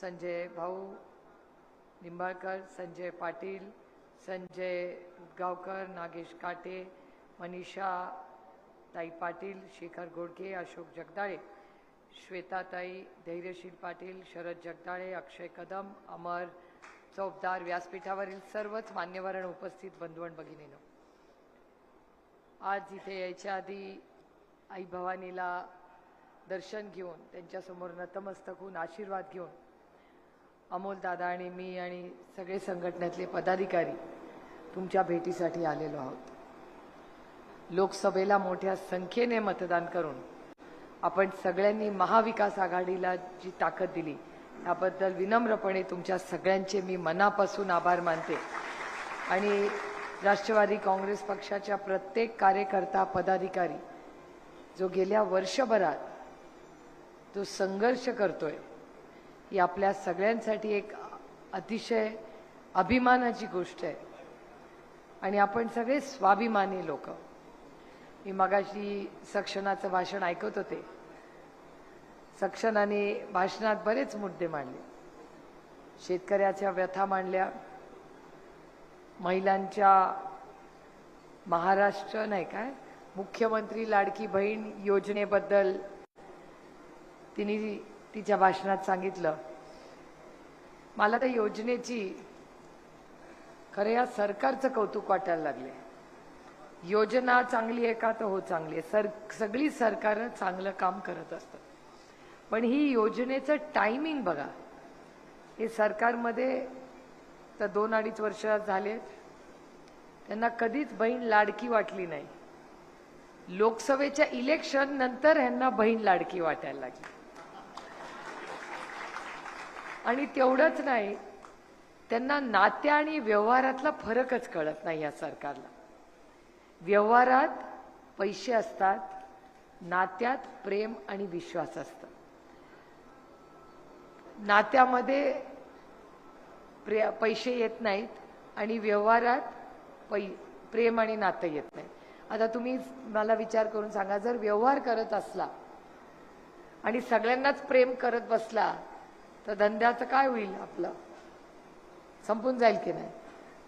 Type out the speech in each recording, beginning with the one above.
संजय भाऊ निंबाळकर संजय पाटील संजय गावकर नागेश काटे मनीषा ताई पाटील शेखर गोडके अशोक जगदाळे श्वेताताई धैर्यशील पाटील शरद जगदाळे अक्षय कदम अमर चौपदार व्यासपीठावरील सर्वच मान्यवर उपस्थित बंधुवण भगिनीनं. आज इथे यायच्या आधी आई भवानीला दर्शन घेऊन त्यांच्यासमोर नतमस्तक होऊन आशीर्वाद घेऊन अमोल दादा आणि मी आणि सगळे संघटनेतले पदाधिकारी तुमच्या भेटीसाठी आलेलो आहोत. लोकसभेला मोठ्या संख्येने मतदान करून आपण सगळ्यांनी महाविकास आघाडीला जी ताकद दिली त्याबद्दल विनम्रपणे तुमच्या सगळ्यांचे मी मनापासून आभार मानते. आणि राष्ट्रवादी काँग्रेस पक्षाच्या प्रत्येक कार्यकर्ता पदाधिकारी जो गेल्या वर्षभरात जो संघर्ष करतोय ही आपल्या सगळ्यांसाठी एक अतिशय अभिमानाची गोष्ट आहे. आणि आपण सगळे स्वाभिमानी लोक. मी मगाशी सक्षणाचं भाषण ऐकत होते. सक्षणाने भाषणात बरेच मुद्दे मांडले. शेतकऱ्याच्या व्यथा मांडल्या. महिलांच्या महाराष्ट्र नाही काय मुख्यमंत्री लाडकी बहीण योजनेबद्दल तिने तिच्या भाषणात सांगितलं. मला त्या योजनेची खरं या सरकारचं कौतुक वाटायला लागले योजना चांगली आहे का? तर हो चांगली आहे. सर सगळी सरकारं चांगलं काम करत असतात. पण ही योजनेचं टायमिंग बघा. हे सरकारमध्ये तर दोन अडीच वर्ष झालेत. त्यांना कधीच बहीण लाडकी वाटली नाही. लोकसभेच्या इलेक्शन नंतर ह्यांना बहीण लाडकी वाटायला लागली. आणि तेवढंच नाही त्यांना नात्या आणि व्यवहारातला फरकच कळत नाही या सरकारला. व्यवहारात पैसे असतात नात्यात प्रेम आणि विश्वास असतं. नात्यामध्ये प्रे पैसे येत नाहीत आणि व्यवहारात पै प्रेम आणि नातं येत नाही. आता तुम्ही मला विचार करून सांगा जर व्यवहार करत असला आणि सगळ्यांनाच प्रेम करत बसला तर धंद्याचं काय होईल आपलं? संपून जाईल की नाही?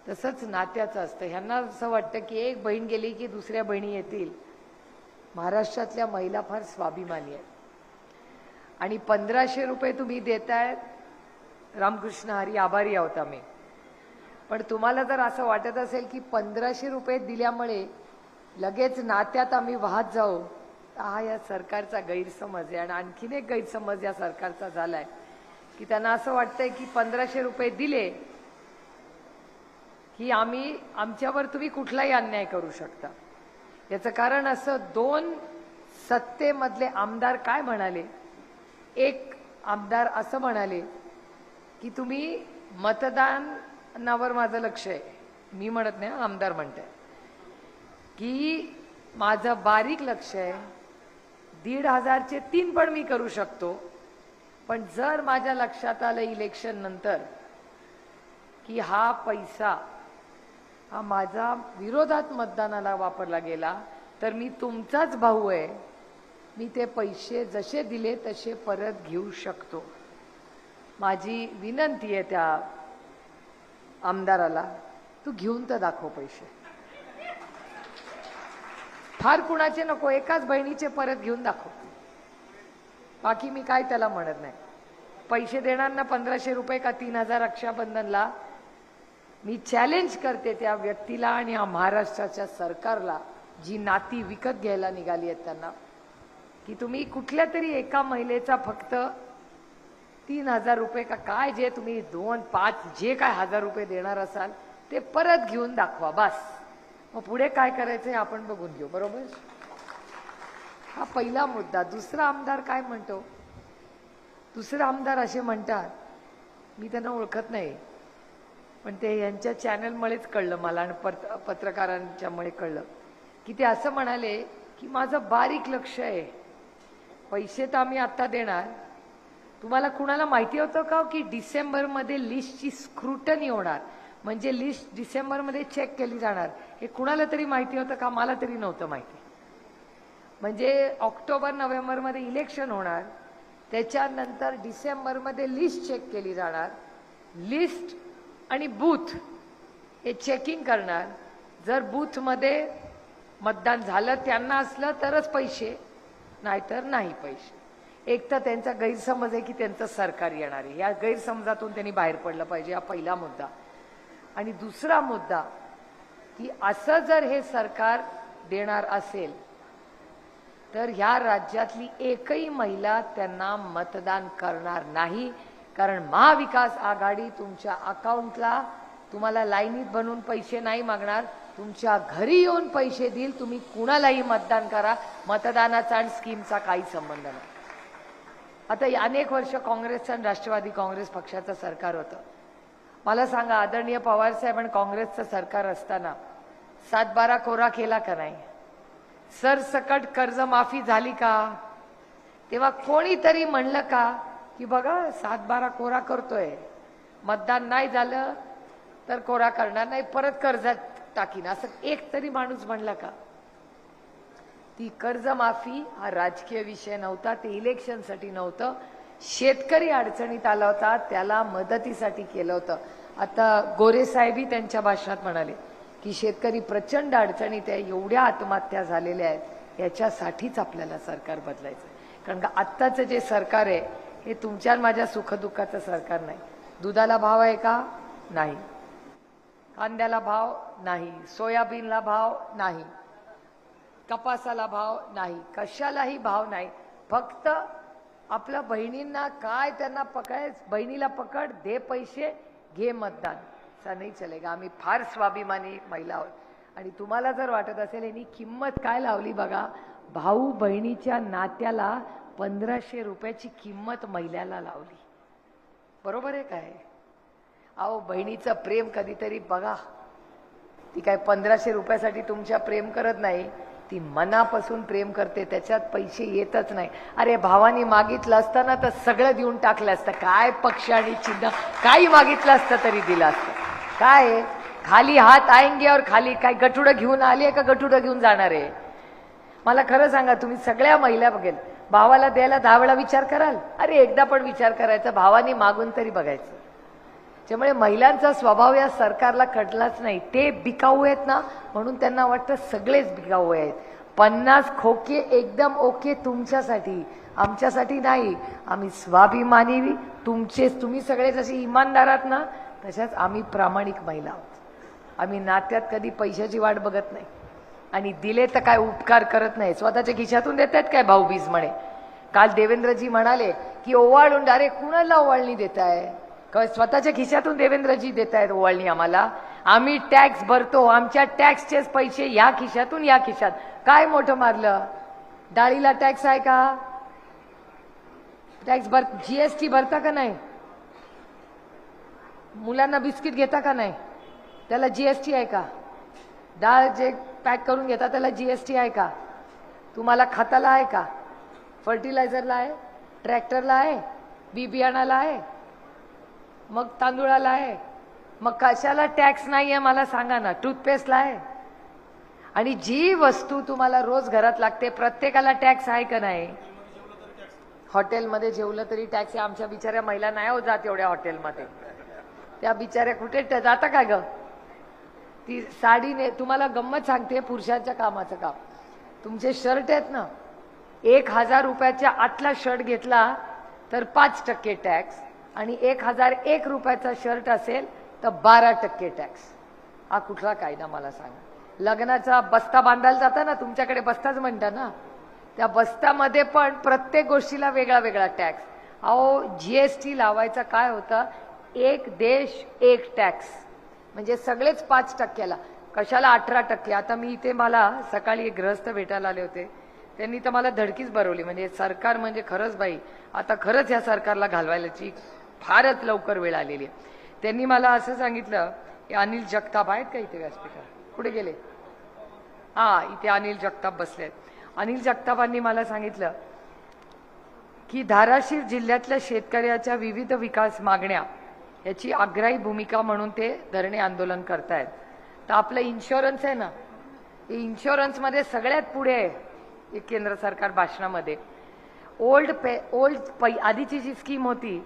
तसंच नात्याचं असतं. ह्यांना असं वाटतं की एक बहीण गेली की दुसऱ्या बहिणी येतील. महाराष्ट्रातल्या महिला फार स्वाभिमानी आहेत. आणि पंधराशे रुपये तुम्ही देतायत रामकृष्ण हरी आभारी आहोत आम्ही. पण तुम्हाला जर असं वाटत असेल की पंधराशे रुपये दिल्यामुळे लगेच नात्यात आम्ही वाहत जाऊ हा या सरकारचा गैरसमज आहे. आणि आणखीन एक गैरसमज या सरकारचा झालाय. की त्यांना असं वाटतंय की पंधराशे रुपये दिले की आम्ही आमच्यावर तुम्ही कुठलाही अन्याय करू शकता. याचं कारण असं दोन सत्तेमधले आमदार काय म्हणाले? एक आमदार असं म्हणाले की तुम्ही मतदानावर माझं लक्ष आहे. मी म्हणत नाही आमदार म्हणते की माझं बारीक लक्ष आहे. दीड हजारचे तीन पण मी करू शकतो. पण जर माझ्या लक्षात आलं इलेक्शन नंतर की हा पैसा हा माझा विरोधात मतदानाला वापरला गेला तर मी तुमचाच भाऊ आहे. मी ते पैसे जसे दिले तसे परत घेऊ शकतो. माझी विनंती आहे त्या आमदाराला तू घेऊन तर दाखव पैसे. फार कुणाचे नको एकाच बहिणीचे परत घेऊन दाखव. बाकी मी काय त्याला म्हणत नाही. पैसे देणार ना पंधराशे रुपये का तीन हजार रक्षाबंधनला? मी चॅलेंज करते त्या व्यक्तीला आणि या महाराष्ट्राच्या सरकारला जी नाती विकत घ्यायला निघाली आहेत त्यांना. की तुम्ही कुठल्या तरी एका महिलेचा फक्त तीन हजार रुपये का काय जे तुम्ही दोन पाच जे काय हजार रुपये देणार असाल ते परत घेऊन दाखवा बस. मग पुढे काय करायचं आपण बघून घेऊ बरोबर? हा पहिला मुद्दा. दुसरा आमदार काय म्हणतो? दुसरे आमदार असे म्हणतात. मी त्यांना ओळखत नाही. पण ते यांच्या चॅनलमुळेच कळलं मला आणि पत पत्रकारांच्यामुळे कळलं. की ते असं म्हणाले की माझं बारीक लक्ष आहे. पैसे तर आम्ही आत्ता देणार. तुम्हाला कुणाला माहिती होतं का हो की डिसेंबरमध्ये लिस्टची स्क्रुटनी होणार? म्हणजे लिस्ट डिसेंबरमध्ये चेक केली जाणार. हे कुणाला तरी माहिती होतं का? मला तरी नव्हतं माहिती. म्हणजे ऑक्टोबर नोव्हेंबरमध्ये इलेक्शन होणार. त्याच्यानंतर डिसेंबरमध्ये लिस्ट चेक केली जाणार. लिस्ट आणि बूथ हे चेकिंग करणार. जर बूथमध्ये मतदान झालं त्यांना असलं तरच पैसे नाहीतर नाही पैसे. एक तर त्यांचा गैरसमज आहे की त्यांचं सरकार येणार आहे. या गैरसमजातून त्यांनी बाहेर पडलं पाहिजे हा पहिला मुद्दा. आणि दुसरा मुद्दा की असं जर हे सरकार देणार असेल तर ह्या राज्यातली एकही महिला त्यांना मतदान करणार नाही. कारण महाविकास आघाडी तुमच्या अकाउंटला तुम्हाला लाईनीत बनवून पैसे नाही मागणार. तुमच्या घरी येऊन पैसे देईल. तुम्ही कुणालाही मतदान करा. मतदानाचा आणि स्कीमचा काही संबंध नाही. आता अनेक वर्ष काँग्रेसचं आणि राष्ट्रवादी काँग्रेस पक्षाचं सरकार होतं. मला सांगा आदरणीय पवार साहेब आणि काँग्रेसचं सरकार असताना सातबारा कोरा केला का नाही? सरसकट कर्जमाफी झाली का? तेव्हा कोणीतरी म्हणलं का की बघा सातबारा कोरा करतोय. मतदान नाही झालं तर कोरा करणार नाही परत कर्जात टाकीन. असं एक तरी माणूस म्हणला का? ती कर्जमाफी हा राजकीय विषय नव्हता ते इलेक्शनसाठी नव्हतं. शेतकरी अडचणीत आला होता त्याला मदतीसाठी केलं होतं. आता गोरे साहेबही त्यांच्या भाषणात म्हणाले की शेतकरी प्रचंड अडचणीत आहे एवढ्या आत्महत्या झालेल्या आहेत याच्यासाठीच आपल्याला सरकार बदलायचं आहे. कारण का आत्ताचं जे सरकार आहे हे तुमच्या माझ्या सुखदुःखाचं सरकार नाही. दुधाला भाव आहे का? नाही. कांद्याला भाव नाही. सोयाबीनला भाव नाही. कपासाला भाव नाही. कशालाही भाव नाही. फक्त आपल्या बहिणींना काय त्यांना पकडाय बहिणीला पकड दे पैसे घे मतदान. असा नाही चलेगा. आम्ही फार स्वाभिमानी महिला आहोत. आणि तुम्हाला जर वाटत असेल यांनी किंमत काय लावली बघा? भाऊ बहिणीच्या नात्याला पंधराशे रुपयाची किंमत महिलाला लावली. बरोबर आहे काय? अहो बहिणीचं प्रेम कधीतरी बघा. ती काय पंधराशे रुपयासाठी तुमच्या प्रेम करत नाही. ती मनापासून प्रेम करते त्याच्यात पैसे येतच नाही. अरे भावानी मागितलं असतं ना तर सगळं देऊन टाकलं असतं. काय पक्ष आणि चिन्ह काही मागितलं असतं तरी दिलं असतं. काय खाली हात आएंगे और खाली काय गठुडं घेऊन आली आहे का गठुडं घेऊन जाणार आहे? मला खरं सांगा तुम्ही सगळ्या महिला बघेल भावाला द्यायला दहा वेळा विचार कराल? अरे एकदा पण विचार करायचा भावानी मागून तरी बघायचं. त्यामुळे महिलांचा स्वभाव या सरकारला कटलाच नाही. ते बिकाऊ आहेत ना म्हणून त्यांना वाटतं सगळेच बिकाऊ आहेत. पन्नास खोके एकदम ओके तुमच्यासाठी आमच्यासाठी नाही. आम्ही स्वाभिमानी तुमचे तुम्ही सगळे जसे इमानदार आहात ना तशाच आम्ही प्रामाणिक महिला आहोत. आम्ही नात्यात कधी पैशाची वाट बघत नाही. आणि दिले तर काय उपकार करत नाही. स्वतःच्या खिशातून देत आहेत काय? भाऊबीज म्हणे. काल देवेंद्रजी म्हणाले की ओवाळून अरे कुणाला ओवाळणी देताय? काय स्वतःच्या खिशातून देवेंद्रजी देत आहेत ओवाळणी आम्हाला? आम्ही टॅक्स भरतो. आमच्या टॅक्सचेच पैसे या खिशातून या खिशात. काय मोठं मारलं? डाळीला टॅक्स आहे का? टॅक्स भर जीएसटी भरता का नाही? मुलांना बिस्किट घेता का नाही? त्याला जीएसटी आहे का? डाळ जे पॅक करून घेता त्याला जीएसटी आहे का? तुम्हाला खताला आहे का? फर्टिलायझरला आहे? ट्रॅक्टरला आहे? बी बियाणाला आहे? मग तांदूळाला आहे? मग कशाला टॅक्स नाही आहे मला सांगा ना टूथपेस्टला आहे? आणि जी वस्तू तुम्हाला रोज घरात लागते प्रत्येकाला टॅक्स आहे का नाही? हॉटेलमध्ये जेवलं तरी टॅक्स आहे. आमच्या बिचाऱ्या महिला नाही हो जात एवढ्या हॉटेलमध्ये. त्या बिचाऱ्या कुठे जाता काय ग? ती साडीने तुम्हाला गंमत सांगते पुरुषांच्या कामाचं काम. तुमचे शर्ट आहेत ना एक हजार रुपयाच्या आतला शर्ट घेतला तर पाच टक्के टॅक्स आणि एक हजार एक रुपयाचा शर्ट असेल तर बारा टक्के टॅक्स हा कुठला कायदा मला सांगा. लग्नाचा बस्ता बांधायला जाता ना तुमच्याकडे बस्ताच म्हणता ना. त्या बस्त्यामध्ये पण प्रत्येक गोष्टीला वेगळा वेगळा टॅक्स अहो जीएसटी लावायचा काय होतं? एक देश एक टॅक्स. म्हणजे सगळेच पाच टक्क्याला. कशाला अठरा टक्के? आता मी इथे मला सकाळी एक ग्रहस्थ भेटायला आले होते. त्यांनी तर मला धडकीच भरवली म्हणजे सरकार म्हणजे खरंच बाई आता खरंच या सरकारला घालवायलाची फारच लवकर वेळ आलेली आहे. त्यांनी मला असं सांगितलं की अनिल जगताप आहेत का इथे व्यासपीठावर कुठे गेले? हा इथे अनिल जगताप बसले आहेत. अनिल जगतापांनी मला सांगितलं की धाराशिव जिल्ह्यातल्या शेतकऱ्याच्या विविध विकास मागण्या याची आग्राही भूमिका म्हणून ते धरणे आंदोलन करतायत. तर आपलं इन्शुरन्स आहे ना हे इन्शुरन्समध्ये सगळ्यात पुढे आहे केंद्र सरकार भाषणामध्ये. ओल्ड पे ओल्ड पै आधीची जी स्कीम होती